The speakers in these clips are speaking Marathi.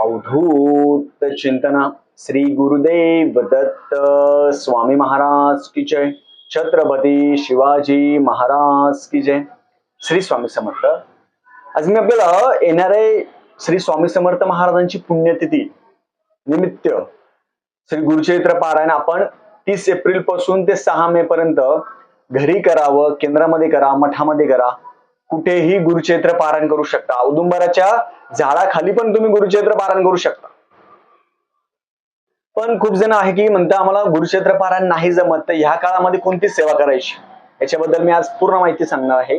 अवधूत चिंतना श्री गुरुदेव दत्त स्वामी महाराज की जय। छत्रपती शिवाजी महाराज की जय। श्री स्वामी समर्थ। आज मी आपल्याला येणारे श्री स्वामी समर्थ महाराजांची पुण्यतिथी निमित्त श्री गुरुचरित्र पारायण आपण तीस एप्रिलपासून ते सहा मे पर्यंत घरी करावं केंद्रामध्ये करा मठामध्ये करा. कुठेही गुरुक्षेत्र पारायण करू शकता. औदुंबराच्या झाडाखाली पण तुम्ही गुरुक्षेत्र पारायण करू शकता. पण खूप जण आहे की म्हणता आम्हाला गुरुक्षेत्र पारायण नाही जमत. तर ह्या काळामध्ये कोणती सेवा करायची? याच्याबद्दल मी आज पूर्ण माहिती सांगणार आहे.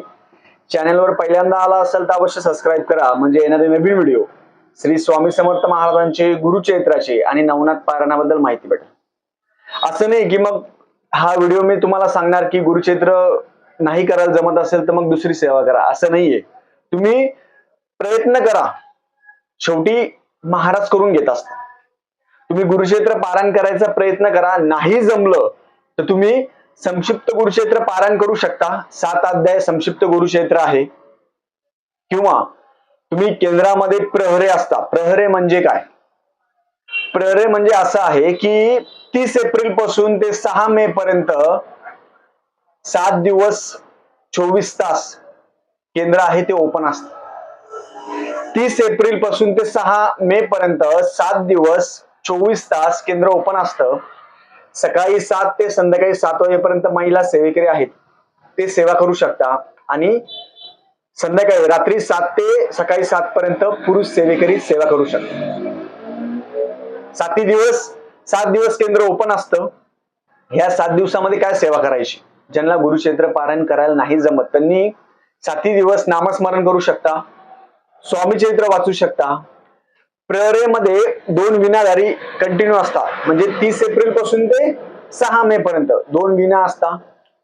चॅनलवर पहिल्यांदा आला असेल तर अवश्य सबस्क्राईब करा. म्हणजे येणारे नवीन व्हिडिओ श्री स्वामी समर्थ महाराजांचे गुरुचरित्राचे आणि नवनाथ पारायणाबद्दल माहिती भेटेल. असं नाही की मग हा व्हिडिओ मी तुम्हाला सांगणार की गुरुक्षेत्र नाही करायला जमत असेल तर मग दुसरी सेवा करा. असं नाहीये. तुम्ही प्रयत्न करा. शेवटी महाराज करून घेत असता तुम्ही गुरुक्षेत्र पारायण करायचा प्रयत्न करा. नाही जमलं तर तुम्ही संक्षिप्त गुरुक्षेत्र पारायण करू शकता. सात अध्याय संक्षिप्त गुरुक्षेत्र आहे. किंवा तुम्ही केंद्रामध्ये प्रहरे असता. प्रहरे म्हणजे काय? प्रहरे म्हणजे असं आहे की तीस एप्रिलपासून ते सहा मे पर्यंत सात दिवस चोवीस तास केंद्र आहे ते ओपन असत. तीस एप्रिलपासून ते सहा मे पर्यंत सात दिवस चोवीस तास केंद्र ओपन असतं. सकाळी सात ते संध्याकाळी सात वाजेपर्यंत महिला सेवेकरी आहेत. ते सेवा करू शकता. आणि संध्याकाळी रात्री सात ते सकाळी सात पर्यंत पुरुष सेवेकरी सेवा करू शकतात साती दिवस सात दिवस केंद्र ओपन असतं. ह्या सात दिवसामध्ये काय सेवा करायची? ज्यांना गुरुक्षेत्र पारायण करायला नाही जमत. त्यांनी साती दिवस नामस्मरण करू शकता स्वामी चरित्र वाचू शकता. प्रहरेमध्ये दोन विनाधारी कंटिन्यू असतात. म्हणजे तीस एप्रिलपासून ते सहा मे पर्यंत. दोन विना असता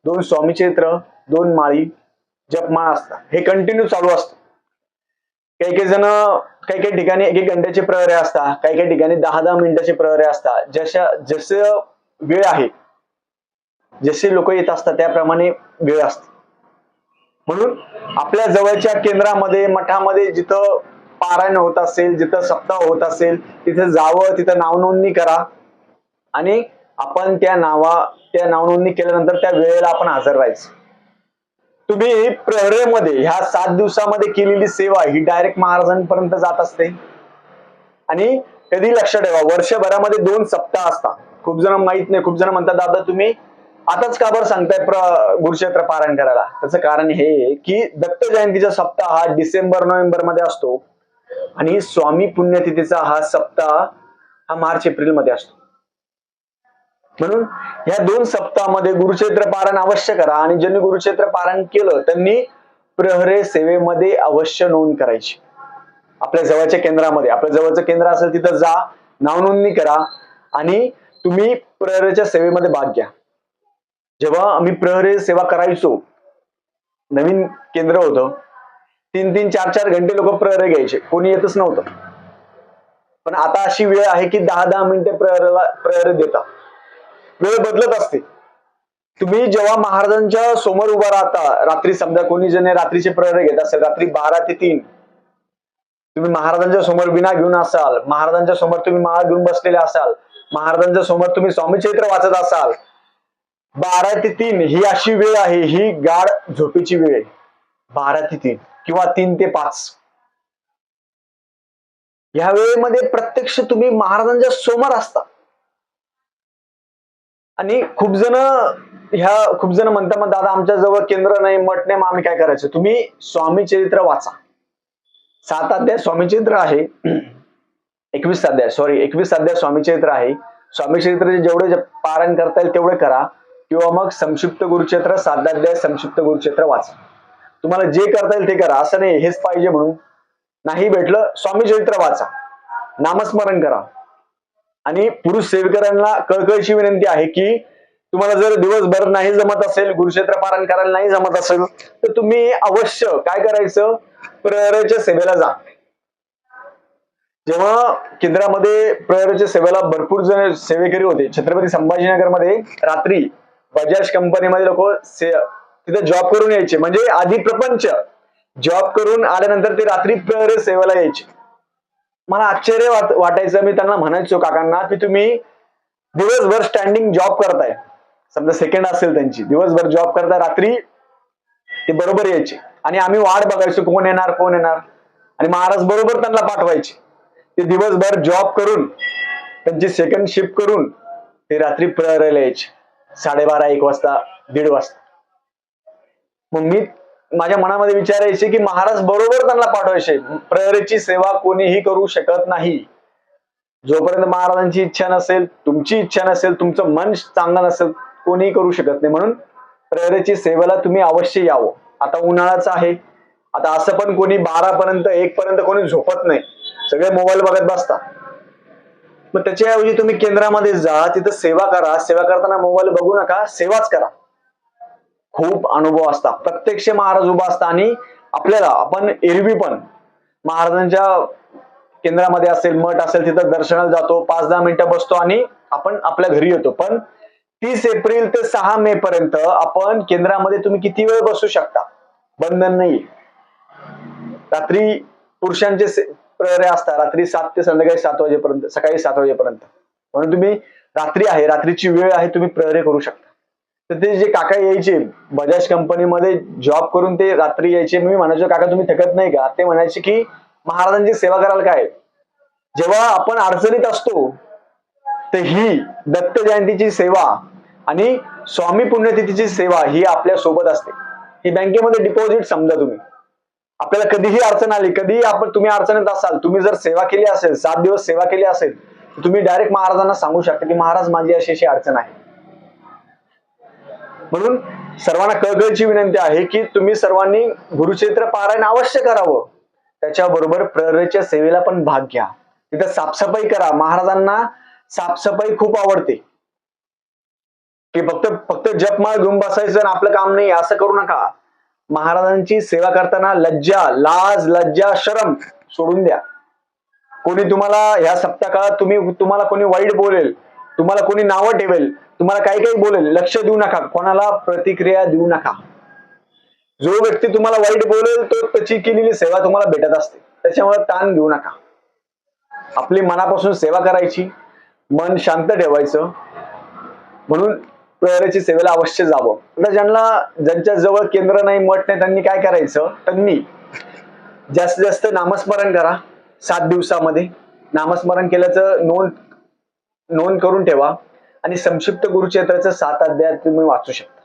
दोन स्वामी चरित्र दोन माळी जपमाळ असतात हे कंटिन्यू चालू असतं. काही काही जण काही काही ठिकाणी एक एक घंट्याचे प्रहरे असतात. काही काही ठिकाणी दहा दहा मिनिटाचे प्रहरे असतात. जशा जसं वेळ आहे जसे लोक येत असतात त्याप्रमाणे वेळ असते. म्हणून आपल्या जवळच्या केंद्रामध्ये मठामध्ये जिथं पारायण होत असेल जिथं सप्ताह होत असेल तिथे जावं तिथं नावनोंदणी करा. आणि आपण त्या नावा त्या नावनोंदणी केल्यानंतर त्या वेळेला आपण हजर राहायचं. तुम्ही प्रहरेमध्ये ह्या सात दिवसामध्ये केलेली सेवा ही डायरेक्ट महाराजांपर्यंत जात असते. आणि कधी लक्षात ठेवा वर्षभरामध्ये दोन सप्ताह असतात. खूप जण माहीत नाही खूप जण म्हणतात दादा तुम्ही आताच का बरं सांगताय प्र गुरुक्षेत्र पारायण करायला? त्याचं कारण हे आहे की दत्त जयंतीचा सप्ताह हा डिसेंबर नोव्हेंबरमध्ये असतो. आणि स्वामी पुण्यतिथीचा हा सप्ताह हा मार्च एप्रिलमध्ये असतो. म्हणून या दोन सप्ताहामध्ये गुरुक्षेत्र पारायण अवश्य करा. आणि ज्यांनी गुरुक्षेत्र पारायण केलं त्यांनी प्रहरे सेवेमध्ये अवश्य नोंद करायची. आपल्या जवळच्या केंद्रामध्ये. आपल्या जवळचं केंद्र असेल तिथं जा नावनोंदणी करा. आणि तुम्ही प्रहरेच्या सेवेमध्ये भाग घ्या. जेव्हा आम्ही प्रहरी सेवा करायचो नवीन केंद्र होतं तीन तीन चार चार घंटे लोक प्रहरे घ्यायचे. कोणी येतच नव्हतं. पण आता अशी वेळ आहे की दहा दहा मिनिटे प्रहरेला प्रहरे देतात. वेळ बदलत असते. तुम्ही जेव्हा महाराजांच्या समोर उभा राहता रात्री समजा कोणी जण रात्रीचे प्रहरे घेत असेल रात्री बारा ते तीन तुम्ही महाराजांच्या समोर विना घेऊन असाल महाराजांच्या समोर तुम्ही माळा घेऊन बसलेले असाल महाराजांच्या समोर तुम्ही स्वामी चरित्र वाचत असाल बारा ते तीन ही अशी वेळ आहे ही गाढ झोपेची वेळ आहे. बारा ते तीन किंवा तीन ते पाच. या वेळेमध्ये प्रत्यक्ष तुम्ही महाराजांच्या समोर असता. आणि खूप जण ह्या खूप जण म्हणता मग दादा आमच्या जवळ केंद्र नाही मठ नाही मग आम्ही काय करायचं? तुम्ही स्वामी चरित्र वाचा. सात अध्याय स्वामी चरित्र आहे. एकवीस अध्याय सॉरी एकवीस अध्याय स्वामी चरित्र आहे. स्वामी चरित्र जेवढे जे पारायण करता येईल तेवढे करा. किंवा मग संक्षिप्त गुरुक्षेत्र सात संक्षिप्त गुरुक्षेत्र वाचा. तुम्हाला जे करता येईल ते करा. असं नाही हेच पाहिजे म्हणून. नाही भेटलं स्वामी चरित्र वाचा. नामस्मरण करा. आणि पुरुष सेवकऱ्यांना कळकळीची विनंती आहे की तुम्हाला जर दिवसभर नाही जमत असेल गुरुक्षेत्र पारण करायला नाही जमत असेल तर तुम्ही अवश्य काय करायचं? प्रहरेच्या सेवेला जा. जेव्हा केंद्रामध्ये प्रहरेच्या सेवेला भरपूर जण सेवेकरी होते. छत्रपती संभाजीनगरमध्ये रात्री बजाज कंपनीमध्ये लोक तिथे जॉब करून यायचे. म्हणजे आधी प्रपंच. जॉब करून आल्यानंतर ते रात्री प्रेयर सेवेला यायचे. मला आश्चर्य वाट वाटायचं मी त्यांना म्हणायचो काकांना की तुम्ही दिवसभर स्टँडिंग जॉब करताय. समजा सेकंड असेल त्यांची दिवसभर जॉब करताय रात्री ते बरोबर यायचे. आणि आम्ही वाट बघायचो कोण येणार कोण येणार. आणि महाराज बरोबर त्यांना पाठवायचे. ते दिवसभर जॉब करून त्यांची सेकंड शिफ्ट करून ते रात्री प्रहरायला यायचे. साडेबारा एक वाजता दीड वाजता. मग मी माझ्या मनामध्ये विचारायचे की महाराज बरोबर त्यांना पाठवायचे. प्रहरीची सेवा कोणीही करू शकत नाही. जोपर्यंत महाराजांची इच्छा नसेल तुमची इच्छा नसेल तुमचं मन चांगलं नसेल कोणीही करू शकत नाही. म्हणून प्रहरीची सेवेला तुम्ही अवश्य यावं. आता उन्हाळाच आहे. आता असं पण कोणी बारा पर्यंत एक पर्यंत कोणी झोपत नाही. सगळे मोबाईल बघत बसता मग त्याच्याऐवजी तुम्ही केंद्रामध्ये जा तिथं सेवा करा. सेवा करताना मोबाईल बघू नका सेवाच करा. खूप अनुभव असता. प्रत्यक्ष महाराज उभा असता आणि आपल्याला आपण एरवी पण महाराजांच्या केंद्रामध्ये असेल मठ असेल तिथं दर्शनाला जातो पाच दहा मिनिटं बसतो आणि आपण आपल्या घरी येतो. पण तीस एप्रिल ते सहा मे पर्यंत आपण केंद्रामध्ये तुम्ही किती वेळ बसू शकता? बंधन नाही रात्री पुरुषांचे से- असतात रात्री सात ते संध्याकाळी सात वाजेपर्यंत सकाळी सात वाजेपर्यंत. म्हणून तुम्ही रात्री आहे रात्रीची वेळ आहे तुम्ही प्रहरे करू शकता. तर ते जे काका यायचे बजाज कंपनीमध्ये जॉब करून ते रात्री यायचे मी म्हणायचो काका तुम्ही थकत नाही का? ते म्हणायचे की महाराजांची सेवा कराल काय? जेव्हा आपण अडचणीत असतो तर ही दत्त जयंतीची सेवा आणि स्वामी पुण्यतिथीची सेवा ही आपल्यासोबत असते. ही बँकेमध्ये डिपॉझिट समजा तुम्ही. आपल्याला कधीही अडचण आली कधीही आपण तुम्ही अडचणीत असाल तुम्ही जर सेवा केली असेल सात दिवस सेवा केली असेल तर तुम्ही डायरेक्ट महाराजांना सांगू शकता की महाराज माझी अशी अशी अडचण आहे. म्हणून सर्वांना कळकळीची विनंती आहे की तुम्ही सर्वांनी गुरुक्षेत्र पारायण अवश्य करावं. त्याच्याबरोबर प्रहरीच्या सेवेला पण भाग घ्या. तिथं साफसफाई करा. महाराजांना साफसफाई खूप आवडते. की फक्त फक्त जपमाळ घेऊन बसायचं आणि आपलं काम नाही असं करू नका. महाराजांची सेवा करताना लज्जा लाज लज्जा शरम सोडून द्या. कोणी तुम्हाला ह्या सप्ताकाळात तुम्ही तुम्हाला कोणी वाईट बोलेल तुम्हाला कोणी नावं ठेवेल तुम्हाला काही काही बोलेल लक्ष देऊ नका. कोणाला प्रतिक्रिया देऊ नका. जो व्यक्ती तुम्हाला वाईट बोलेल तो त्याची केलेली सेवा तुम्हाला भेटत असते. त्याच्यामुळे ताण घेऊ नका. आपली मनापासून सेवा करायची मन शांत ठेवायचं. म्हणून प्रहरीची सेवेला अवश्य जावं. आता ज्यांना ज्यांच्या जवळ केंद्र नाही मठ नाही त्यांनी काय करायचं? त्यांनी जास्तीत जास्त नामस्मरण करा. सात दिवसामध्ये नामस्मरण केल्याचं नोंद नोंद करून ठेवा. आणि संक्षिप्त गुरुक्षेत्राचं सात अध्याय तुम्ही वाचू शकता.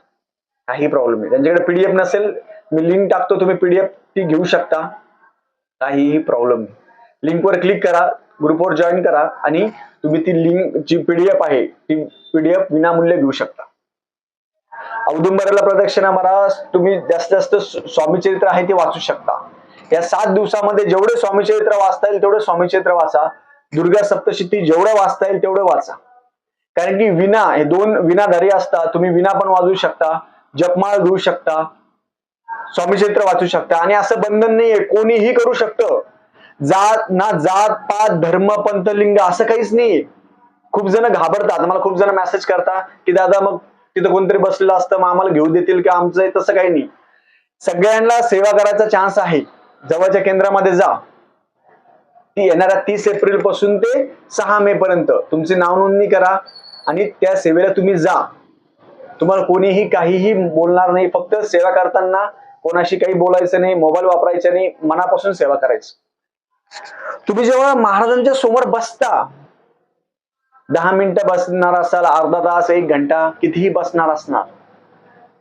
काही प्रॉब्लेम नाही. त्यांच्याकडे पीडीएफ नसेल मी लिंक टाकतो तुम्ही पीडीएफ ती घेऊ शकता. काहीही प्रॉब्लेम नाही. लिंकवर क्लिक करा ग्रुपवर जॉईन करा आणि तुम्ही ती लिंक जी पीडीएफ आहे ती पीडीएफ विनामूल्य घेऊ शकता. औदुंबराला प्रदक्षिणा मारा तुम्ही जास्त जास्त स्वामीचरित्र आहे ते वाचू शकता. या सात दिवसामध्ये जेवढे स्वामीचरित्र वाचता येईल तेवढे स्वामीचरित्र वाचा. दुर्गा सप्तशती जेवढं वाचता येईल तेवढं वाचा. कारण की विना हे दोन विनाधारी असतात तुम्ही विना पण वाजवू शकता जपमाळ घेऊ शकता स्वामीचरित्र वाचू शकता. आणि असं बंधन नाहीये कोणीही करू शकतं. जात ना जात पात धर्म पंथ लिंग असं काहीच नाहीये. खूप जण घाबरतात. मला खूप जण मेसेज करतात की दादा मग तिथं कोणतरी बसलेलं असतं मग आम्हाला घेऊ देतील की? आमचं तसं काही नाही. सगळ्यांना सेवा करायचा चान्स आहे. जवळच्या केंद्रामध्ये जा. ती येणाऱ्या तीस एप्रिलपासून ते सहा मे पर्यंत. तुमची नाव नोंदणी करा आणि त्या सेवेला तुम्ही जा. तुम्हाला कोणीही काहीही बोलणार नाही. फक्त सेवा करताना कोणाशी काही बोलायचं नाही मोबाईल वापरायचा नाही मनापासून सेवा करायचं. तुम्ही जेव्हा महाराजांच्या समोर बसता दहा मिनिटं बसणार असाल अर्धा तास एक घंटा कितीही बसणार असणार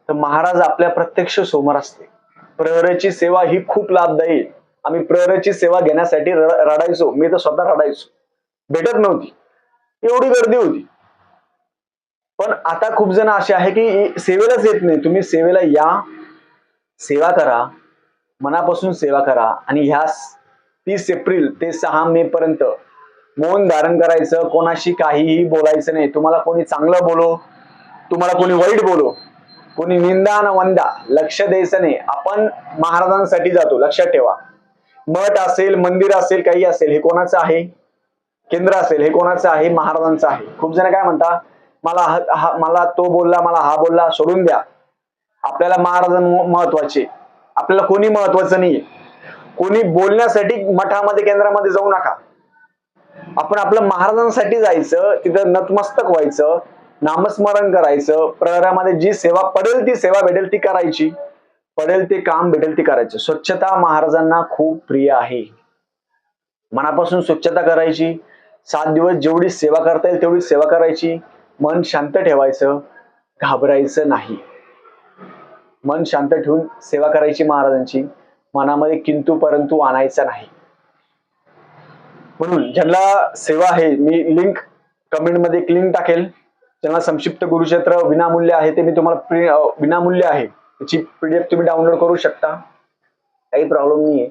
तर महाराज आपल्या प्रत्यक्ष समोर असते. प्रहरीची सेवा ही खूप लाभदायी. आम्ही प्रहरीची सेवा घेण्यासाठी रडायचो. मी तर स्वतः रडायचो. भेटत नव्हती. एवढी गर्दी होती. पण आता खूप जण असे आहे की सेवेलाच येत नाही. तुम्ही सेवेला या सेवा करा मनापासून सेवा करा. आणि ह्या तीस एप्रिल ते सहा मे पर्यंत मौन धारण करायचं कोणाशी काहीही बोलायचं नाही. तुम्हाला कोणी चांगलं बोलो तुम्हाला कोणी वाईट बोलो कोणी निंदा न वंदा लक्ष द्यायचं नाही. आपण महाराजांसाठी जातो लक्षात ठेवा. मठ असेल मंदिर असेल काही असेल हे कोणाचं आहे? केंद्र असेल हे कोणाचं आहे? महाराजांचं आहे. खूप जण काय म्हणता मला हा- हा मला तो बोलला मला हा बोलला सोडून द्या. आपल्याला महाराज महत्त्वाचे. आपल्याला कोणी महत्वाचं नाहीये. कोणी बोलण्यासाठी मठामध्ये केंद्रामध्ये जाऊ नका. आपण आपल्या महाराजांसाठी जायचं तिथं नतमस्तक व्हायचं नामस्मरण करायचं प्रहरामध्ये जी सेवा पडेल ती सेवा भेटेल ती करायची. पडेल ते काम भेटेल ती करायचं. स्वच्छता महाराजांना खूप प्रिय आहे. मनापासून स्वच्छता करायची. सात दिवस जेवढी सेवा करता येईल तेवढी सेवा करायची. मन शांत ठेवायचं. घाबरायचं नाही. मन शांत ठेवून सेवा करायची महाराजांची. मनामध्ये किंतु परंतु आणायचं नाही. म्हणून ज्यांना सेवा आहे मी लिंक कमेंटमध्ये एक लिंक टाकेल. ज्यांना संक्षिप्त गुरुक्षेत्र विनामूल्य आहे ते मी तुम्हाला विनामूल्य आहे. त्याची पीडीएफ तुम्ही डाउनलोड करू शकता. काही प्रॉब्लेम नाहीये.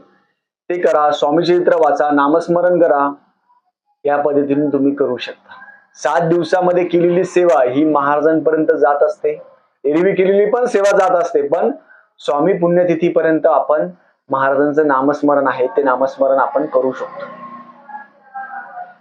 ते करा स्वामी चरित्र वाचा नामस्मरण करा. या पद्धतीने तुम्ही करू शकता. सात दिवसामध्ये केलेली सेवा ही महाराजांपर्यंत जात असते. एरवी केलेली पण सेवा जात असते. पण स्वामी पुण्यतिथीपर्यंत आपण महाराजांचं नामस्मरण आहे ते नामस्मरण आपण करू शकतो.